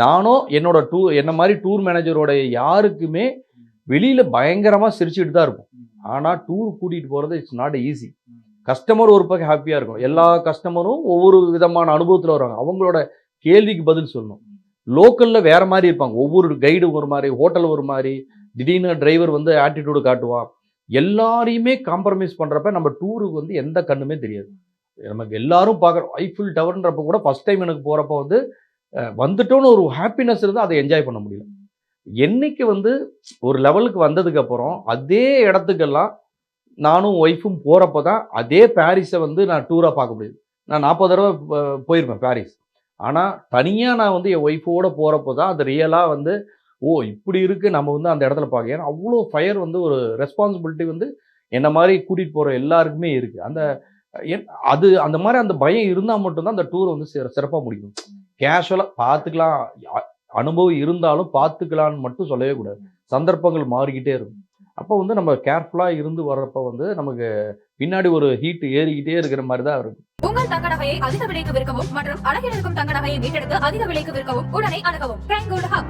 நானும் என்னோட டூர் என்ன மாதிரி டூர் மேனேஜரோட யாருக்குமே வெளியில் பயங்கரமாக சிரிச்சுட்டு தான் இருக்கும். ஆனால் டூர் கூட்டிகிட்டு போகிறது இட்ஸ் நாட் ஈஸி கஸ்டமர் ஒரு பக்கம் ஹாப்பியாக இருக்கும். எல்லா கஸ்டமரும் ஒவ்வொரு விதமான அனுபவத்தில் வருவாங்க. அவங்களோட கேள்விக்கு பதில் சொல்லணும். லோக்கலில் வேறு மாதிரி இருப்பாங்க. ஒவ்வொரு கைடு ஒரு மாதிரி ஹோட்டல் ஒரு மாதிரி திடீர்னு டிரைவர் வந்து ஆட்டிடியூடு காட்டுவான். எல்லாரையுமே காம்ப்ரமைஸ் பண்ணுறப்ப நம்ம டூருக்கு வந்து எந்த கண்ணுமே தெரியாது. நமக்கு எல்லாரும் பார்க்குறோம். ஐஃபில் டவர்ன்றப்ப கூட ஃபர்ஸ்ட் டைம் எனக்கு போகிறப்ப வந்து வந்துட்டோன்னு ஒரு ஹாப்பினஸ் இருந்தால் அதை என்ஜாய் பண்ண முடியல. என்னைக்கு வந்து ஒரு லெவலுக்கு வந்ததுக்கப்புறம் அதே இடத்துக்கெல்லாம் நானும் ஒய்ஃபும் போகிறப்ப தான் அதே பாரிஸை வந்து நான் டூராக பார்க்க முடியுது. நான் நாற்பது தடவை போயிருப்பேன் பாரிஸ் ஆனால் தனியாக நான் வந்து என் ஒய்ஃபோட போகிறப்போ தான் அது ரியலாக வந்து ஓ இப்படி இருக்குது நம்ம வந்து அந்த இடத்துல பார்க்க ஏன்னா அவ்வளோ ஃபயர் வந்து ஒரு ரெஸ்பான்சிபிலிட்டி வந்து என்ன மாதிரி கூட்டிகிட்டு போகிற எல்லாருக்குமே இருக்குது அந்த என்- அது அந்த மாதிரி அந்த பயம் இருந்தால் மட்டும்தான் அந்த டூர் வந்து சிறப்பாக முடியும். கேஷுவலாக பார்த்துக்கலாம் அனுபவம் இருந்தாலும் பார்த்துக்கலான்னு மட்டும் சொல்லவே கூடாது. சந்தர்ப்பங்கள் மாறிக்கிட்டே இருக்கும். அப்போ வந்து நம்ம கேர்ஃபுல்லாக இருந்து வர்றப்ப வந்து நமக்கு பின்னாடி ஒரு ஹீட் ஏறிக்கிட்டே இருக்கிற மாதிரி தான் இருக்கும். உங்கள் தங்க நகையை அதிக விலைக்கு விற்கவும் மற்றும் அழகில் இருக்கும் தங்க நகையை மீட்டெடுத்து அதிக விலைக்கு விற்கவும் உடனே அணுகவும்.